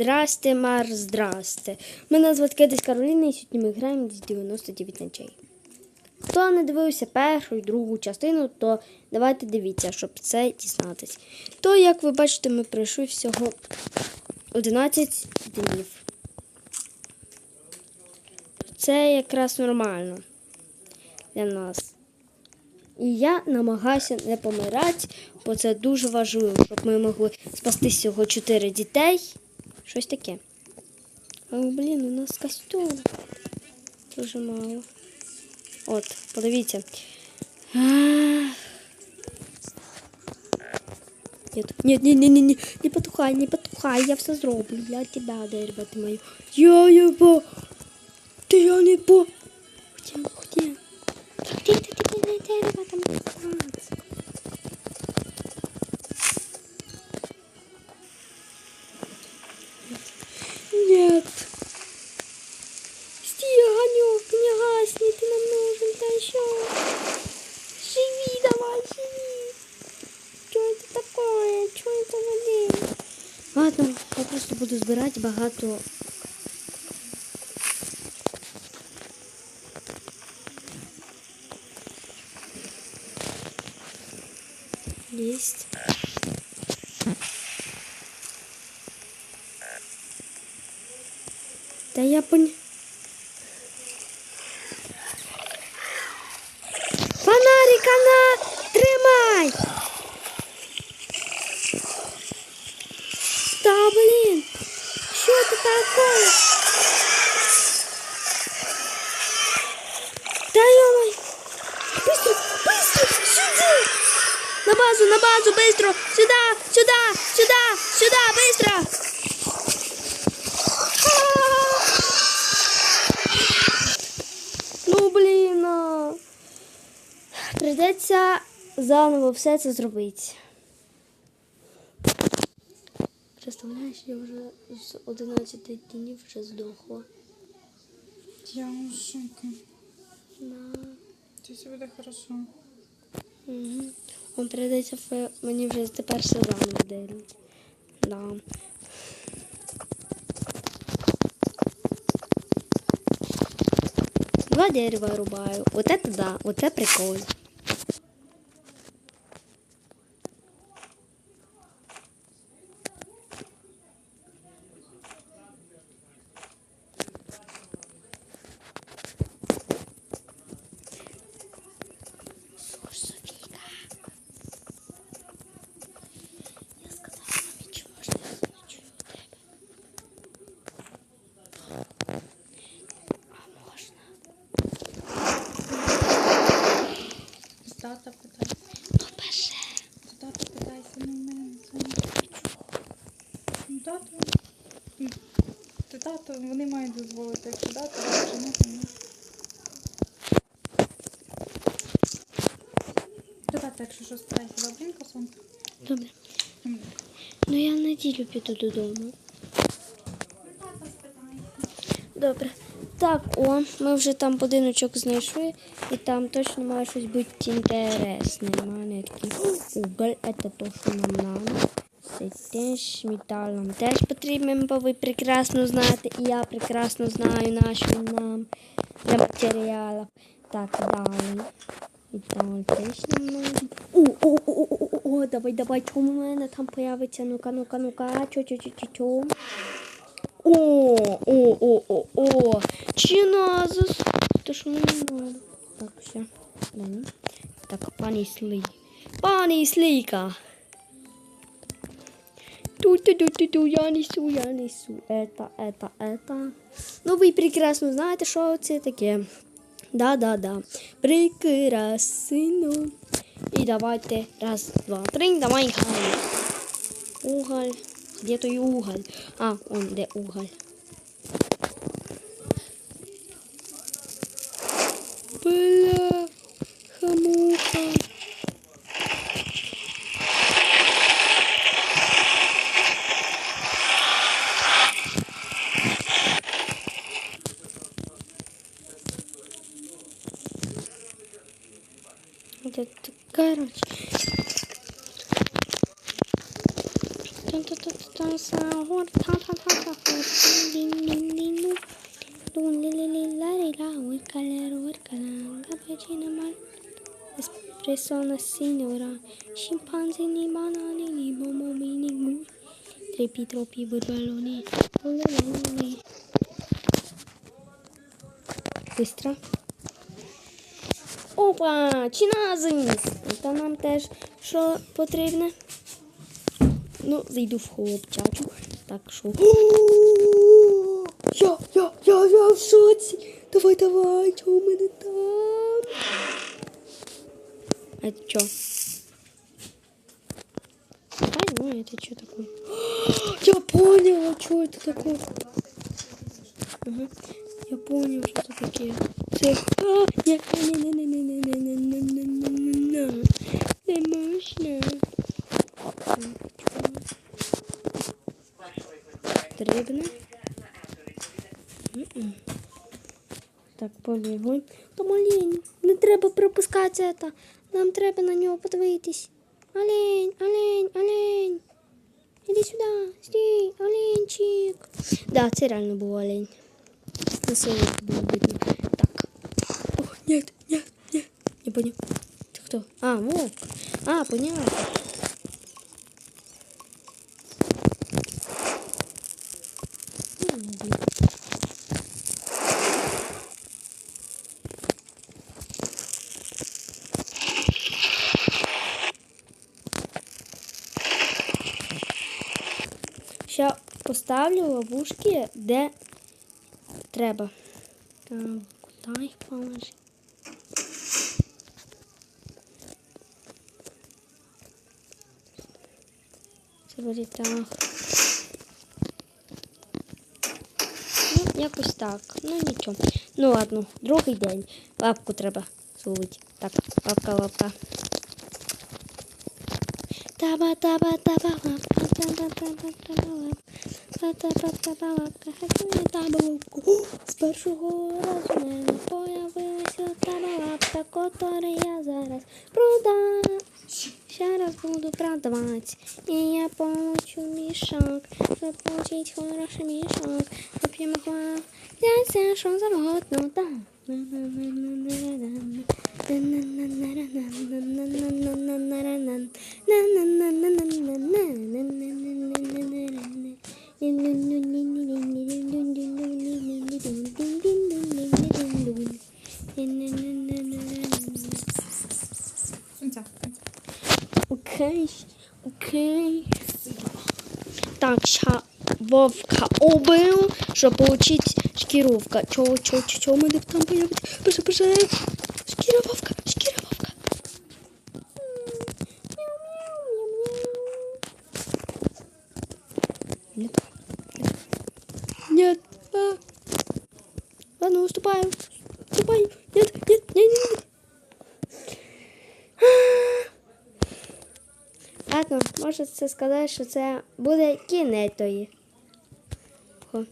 Здрасте, Мар, здрасте. Мене звати Кедись Кароліна і сьогодні ми граємо з 99 ночей. Хто не дивився першу і другу частину, то давайте дивіться, щоб це дізнатись. То, як ви бачите, ми пройшли всього 11 днів. Це якраз нормально для нас. І я намагаюся не помирати, бо це дуже важливо, щоб ми могли спасти всього 4 дітей. Щось таке. О, блін, у нас костюм. Дуже мало. От, подивіться. Ах. Нет, нет, нет, нет, нет, нет, не потухай, не потухай, я все зроблю для тебя, дерево ти моє. Я його. Ладно, я просто буду збирати багато. Есть. Да я понял. Фонарик, она! Тримай! такое? Да ё Быстро, быстро, сюда! На базу, на базу, быстро! Сюда, сюда, сюда, сюда, быстро! Ну, блін. а. Придеться заново все це зробити. Представляєш, я вже з 11 днів вже здохла. Я в шоке. На. Здесь буде хорошо. Угу. Он прийдеться фе- мені вже тепер все заново. Да. Два дерева рубаю. Вот это да, вот это прикольно. Тато. Ти тато, вони мають дозволити. Якщо тато, то ні. Ти тато, якщо що спитайся, добренько, сонце? Добре. Ну я в неділю піду додому. Добре. Так, о, ми вже там будиночок знайшли, і там точно має щось бути інтересне. Такий уголь, це то, що нам надо. Це теж метал нам теж потрібен, бо ви прекрасно знаєте, і я прекрасно знаю, на що нам для матеріалів. Так, далі. Там теж нам. О, о, о, о, о, о, давай, давай, що у мене там появиться? Ну-ка, ну-ка, ну-ка, чо, чо, чо, чо, чо. О, о, о, о, о, чиназус. То що мені надо. Так, все. Так, пані Слі. Пані Сліка. Ту-ту-ту-ту-ту, я несу, я несу. Это, это, это. Ну, ви прекрасно знаєте, що це таке. Да-да-да. Прекрасно. І давайте. Раз, два, три. Давай гай. Уголь. Где той уголь? А, он де уголь. Да, короче. Persoană singura, ni bananenii, ni guri, trepi, tropi, bârbalonii, bolelonii. Быстро. Опа, чиназис. Та нам теж що потрібне. Ну, зайду в хлопчачу. Так що. Я, я, я, я в шоці. Давай, давай, що у мене там? А это что? Ай, ну это что такое? Я поняла, что это такое. Ага. Я понял, что это такие. Це... А, ні, ні, ні, ні, Так, побігли. Та не треба пропускати це. Нам треба на нього подивитись. Олень, олень, олень. Іди сюди, стій, оленчик. Да, це реально був олень. На селі було видно. Так. О, нет, нет, нет. Не понял. Ты кто? А, волк. А, понятно. Ну, иди. Ще поставлю ловушки, де треба. Куди їх положити? Це буде так. Ну, якось так. Ну нічого. Ну ладно, другий день. Лапку треба зловити. Так, лапка, лапка. Таба таба таба mieszok, zapłacić choroszy mieszok, wypijemy chłop, ja się samotną tam. I co? Okej, okay. okej. Okay. вовка обил, чтобы получить шкировка. Чё, чё, чё, чё, мы там появится? Быстро, быстро. Шкира вовка, шкира вовка. Нет. Нет. А. Ладно, уступаю. Уступаем. Нет, нет, нет, нет. Ладно, можете сказати, що це буде кінець тої. 喝。